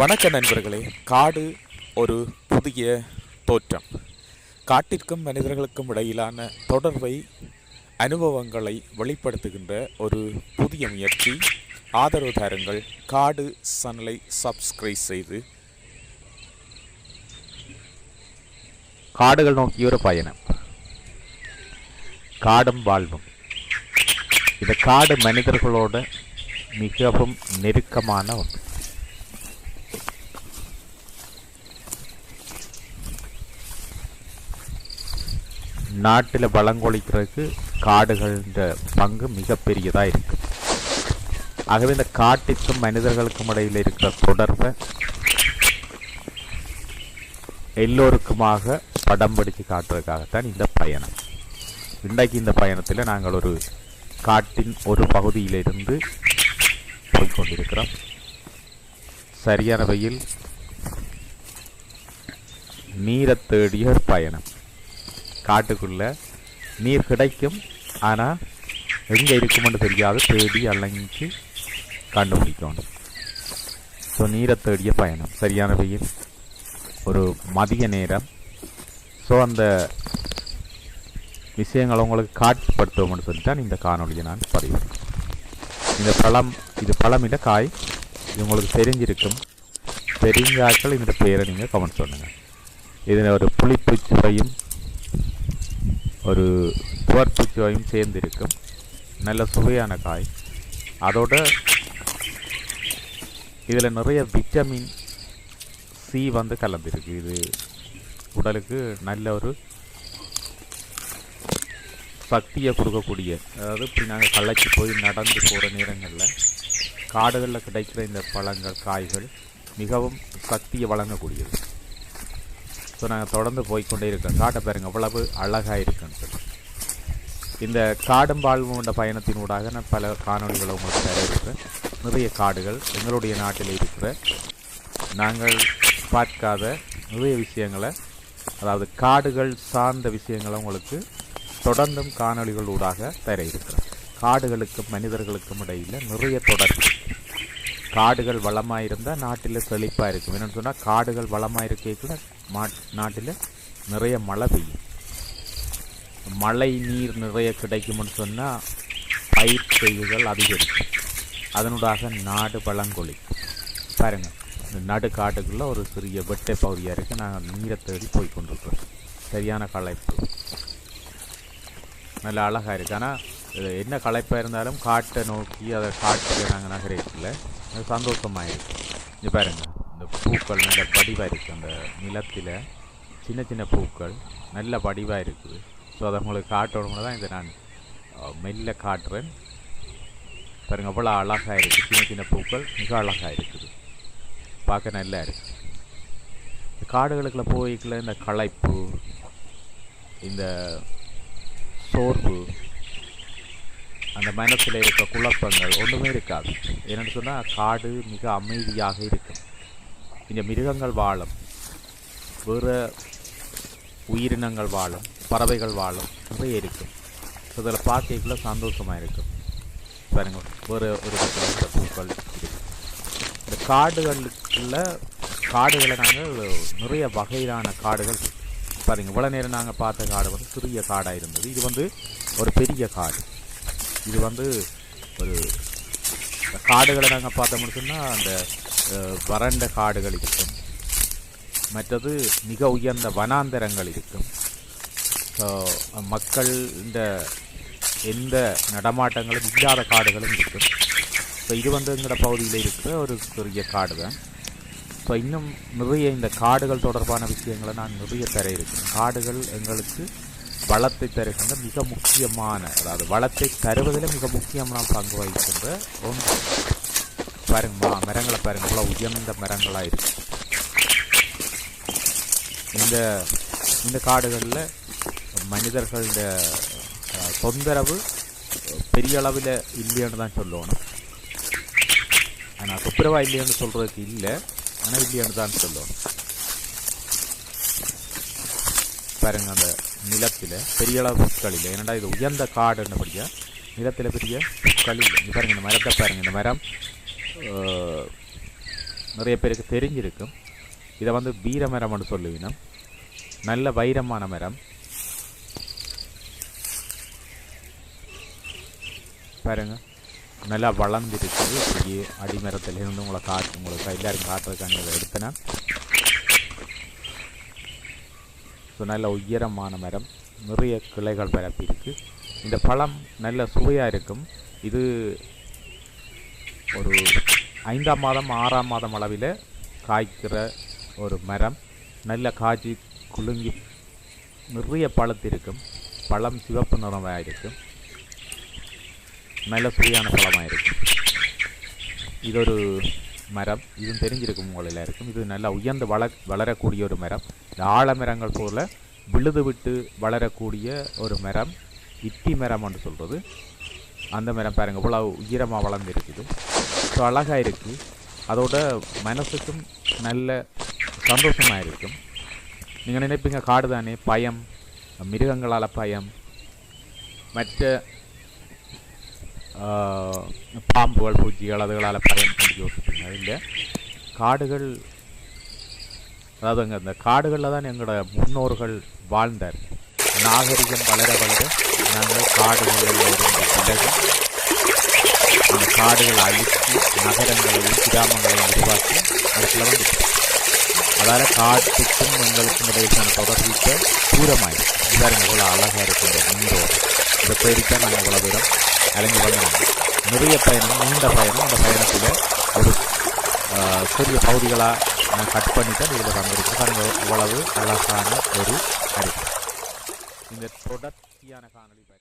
வணக்க நண்பர்களே காடு ஒரு புதிய தோற்றம். காட்டிற்கும் மனிதர்களுக்கும் இடையிலான தொடர்பை அனுபவங்களை வெளிப்படுத்துகின்ற ஒரு புதிய முயற்சி. ஆதரவு தாருங்கள் காடு சேனலை சப்ஸ்கிரைப் செய்து. காடுகள் நோக்கிய ஒரு பயணம் காடும் வாழ்வும். இந்த காடு மனிதர்களோட மிகவும் நெருக்கமான ஒன்று. நாட்டில் வளங்கொழிக்கிறதுக்கு காடுகள்ன்ற பங்கு மிகப்பெரியதாக இருக்கு. ஆகவே இந்த காட்டிற்கும் மனிதர்களுக்கும் இடையில் இருக்கிற தொடர்பை எல்லோருக்குமாக படம் பிடிச்சு காட்டுறதுக்காகத்தான் இந்த பயணம். இன்றைக்கு இந்த பயணத்தில் நாங்கள் ஒரு காட்டின் ஒரு பகுதியிலிருந்து போய்கொண்டிருக்கிறோம் சரியான வெயில் நீரை தேடிய பயணம். காட்டுக்குள்ளே நீர் கிடைக்கும். ஆனால் எங்கே இருக்குமென்னு தெரியாது. தேடி அலைஞ்சு கண்டுபிடிக்கணும் ஸோ நீரை தேடிய பயணம். சரியான வெயில் ஒரு மதிய நேரம். ஸோ அந்த விஷயங்களை உங்களுக்கு காட்சிப்படுத்துவோம்னு சொல்லி தான் இந்த காணொலியை நான் பதிவு இந்த பழம் இது பழமிட காய். இது உங்களுக்கு தெரிஞ்சிருக்கும். தெரிஞ்சாக்கள் இந்த பேரை நீங்கள் கமெண்ட் பண்ணுங்கள் இதில் ஒரு புளிப்பு சுவையும் ஒரு துவர்ப்பு சுவையும் சேர்ந்திருக்கும். நல்ல சுவையான காய். அதோட இதில் நிறைய விட்டமின் சி வந்து கலந்துருக்கு. இது உடலுக்கு நல்ல ஒரு சக்தியை கொடுக்கக்கூடிய. அதாவது இப்படி நாங்கள் களைச்சி போய் நடந்து போகிற நேரங்களில் காடுகளில் கிடைக்கிற இந்த பழங்கள் காய்கள் மிகவும் சக்தியை வழங்கக்கூடியது. ஸோ நாங்கள் தொடர்ந்து போய்க்கொண்டே இருக்கோம். காட்டை பாருங்க அவ்வளவு அழகாக இருக்குன்னு சொல்லி. இந்த காடும் வாழ்வும் என்ற பயணத்தினூடாக நான் பல காணொலிகளை உங்களுக்கு தர இருக்கிறேன். நிறைய காடுகள் எங்களுடைய நாட்டில் இருக்கிற. நாங்கள் பார்க்காத நிறைய விஷயங்களை அதாவது காடுகள் சார்ந்த விஷயங்களை உங்களுக்கு தொடர்ந்தும் காணொளிகள் ஊடாக தர இருக்கிறேன். காடுகளுக்கும் மனிதர்களுக்கும் இடையில் நிறைய தொடர்பு. காடுகள் வளமாக இருந்தால் நாட்டில் செழிப்பாக இருக்கும். என்னென்னு சொன்னால் காடுகள் வளமாக இருக்கக்குள்ள மா நாட்டில் நிறைய மழை பெய்யும். மழை நீர் நிறைய கிடைக்கும்னு சொன்னால் பயிர் செய்திகள் அதிகரிக்கும். அதனூடாக நாடு பழங்கொழி பாருங்கள் இந்த நடுக்காட்டுக்குள்ளே ஒரு சிறிய வெட்டை பகுதியாக இருக்குது நாங்கள் நீரை தேடி போய் கொண்டிருக்கிறோம் சரியான களைப்பு. நல்ல அழகாக இருக்குது ஆனால் என்ன களைப்பாக இருந்தாலும் காட்டை நோக்கி அதை காட்டுக்கு நாங்கள் நகரத்தில் அது சந்தோஷமாக இங்கே பாருங்க இந்த பூக்கள் நல்ல படிவாக இருக்குது அந்த நிலத்தில் சின்ன சின்ன பூக்கள் நல்ல படிவாக இருக்குது ஸோ அதை உங்களுக்கு காட்டணும்னு தான் இதை நான் மெல்ல காட்டுறேன். பாருங்க அவ்வளோ அழகாக இருக்குது சின்ன சின்ன பூக்கள் மிக அழகாக இருக்குது பார்க்க நல்லா இருக்குது காடுகளுக்குள்ள போய்க்குள்ள இந்த களைப்பு இந்த சோர்வு அந்த மனசில் இருக்க குழப்பங்கள் ஒன்றுமே இருக்காது. என்னென்னு சொன்னால் காடு மிக அமைதியாக இருக்கும். இந்த மிருகங்கள் வாழும். வேறு உயிரினங்கள் வாழும். பறவைகள் வாழும். நிறைய இருக்கும். ஸோ இதில் பார்க்கக்குள்ள சந்தோஷமாக இருக்கும். பாருங்க ஒரு ஒரு பூக்கள் இந்த காடுகளுக்குள்ள காடுகளை நாங்கள் நிறைய வகையிலான காடுகள் பாருங்கள் இவ்வளோ நேரம் நாங்கள் பார்த்த காடு வந்து சிறிய காடாக இருந்தது. இது வந்து ஒரு பெரிய காடு. இது வந்து ஒரு காடுகளை நாங்கள் பார்த்தோம்னு சொன்னால் அந்த வறண்ட காடுகள் இருக்கும். மற்றது மிக உயர்ந்த வனாந்தரங்கள் இருக்கும். ஸோ மக்கள் இந்த எந்த நடமாட்டங்களும் இல்லாத காடுகளும் இருக்கும். ஸோ இது வந்து எங்களோட பகுதியில் இருக்கிற ஒரு பெரிய காடு தான் ஸோ இன்னும் நிறைய இந்த காடுகள் தொடர்பான விஷயங்களை நான் நிறைய தர இருக்கேன். காடுகள் எங்களுக்கு வளத்தை தருகின்ற மிக முக்கியமான அதாவது வளத்தை தருவதில் மிக முக்கியமான பங்கு வகிக்கின்ற ஒன்று. பாருங்கம்மா மரங்களை பாருங்க இவ்வளோ உயர்ந்த மரங்களாக இருக்கு. இந்த இந்த காடுகளில் மனிதர்களோட தொந்தரவு பெரிய அளவில் இல்லைன்னு தான் சொல்லணும். ஆனால் துப்புரவா இல்லைன்னு சொல்கிறதுக்கு இல்லை ஆனால் இல்லைன்னு தான் சொல்லணும். பாருங்க அந்த நிலத்தில் பெரிய அளவு புற்கள் இல்லை ஏன்னா இது உயர்ந்த காடுன்னபடியா நிலத்தில் பெரிய புற்கள் இல்லை. இங்க பாருங்க இந்த மரத்தை பாருங்கள் இந்த மரம் நிறைய பேருக்கு தெரிஞ்சிருக்கும் இதை வந்து வீர மரம்னு சொல்லுவினோம். நல்ல வைரமான மரம். பாருங்க நல்லா வளர்ந்துருக்கு. அப்படியே அடிமரத்தில் இருந்து உங்களை காட்டு உங்களுக்கு எல்லாரும் காட்டுறதுக்கான இதை எடுத்தேன்? ஸோ நல்ல உயரமான மரம் நிறைய கிளைகள் பரப்பி இருக்கு இந்த பழம் நல்ல சுவையாக இருக்கும். இது ஒரு ஐந்தாம் மாதம் ஆறாம் மாதம் அளவில் காய்க்கிற ஒரு மரம். நல்ல காய்ச்சி குலுங்கி நிறைய பழத்திருக்கும். பழம் சிவப்பு நிறமாக இருக்கும். நல்ல சுவையான பழமாக இருக்கும். இது ஒரு மரம். இதுவும் தெரிஞ்சிருக்கும் உங்களில் இருக்கும் இது நல்லா உயர்ந்து வள வளரக்கூடிய ஒரு மரம். இந்த ஆழமரங்கள் போல் விழுது விட்டு வளரக்கூடிய ஒரு மரம். இத்தி மரம் என்று சொல்கிறது அந்த மரம் பாருங்கள் இவ்வளோ உயரமாக வளர்ந்து இருக்குது ஸோ அழகாக இருக்குது அதோட மனசுக்கும் நல்ல சந்தோஷமாக இருக்கும் நீங்கள் நினைப்பீங்க காடு தானே பயம். மிருகங்களால் பயம். மற்ற ஆஹ், பாம்புகள் பூச்சிகள் அதுகளால் பயம் என்று யோசிப்பீங்க இல்லை காடுகள் அதாவது அங்கே அந்த காடுகளில் தான் எங்களோட முன்னோர்கள் வாழ்ந்தார் நாகரிகம் வளர வளர நாங்கள் காடுகளில் இருந்து விலகி அந்த காடுகளை அழித்து நகரங்களையும் கிராமங்களையும் உருவாக்கி அதுக்குள்ள வந்துட்டோம் அதால் காட்டுக்கும் எங்களுக்கும் இடையிலான தொடர்பிக்க தூரமாயிடும் இதாருங்க இவ்வளோ அழகாக இருக்கும் இந்த நீரோடு இந்த நாங்கள் இவ்வளோ தூரம் அலைஞ்சு வந்தாங்க நிறைய பயணம் நீண்ட பயணம். அந்த பயணத்தில் ஒரு சிறிய பகுதிகளாக நான் கட் பண்ணிட்டு இதில் வந்திருக்கு. பாருங்க இவ்வளவு அழகான ஒரு அடிப்பு இந்த தொடர்ச்சியான காணொலி பாருங்க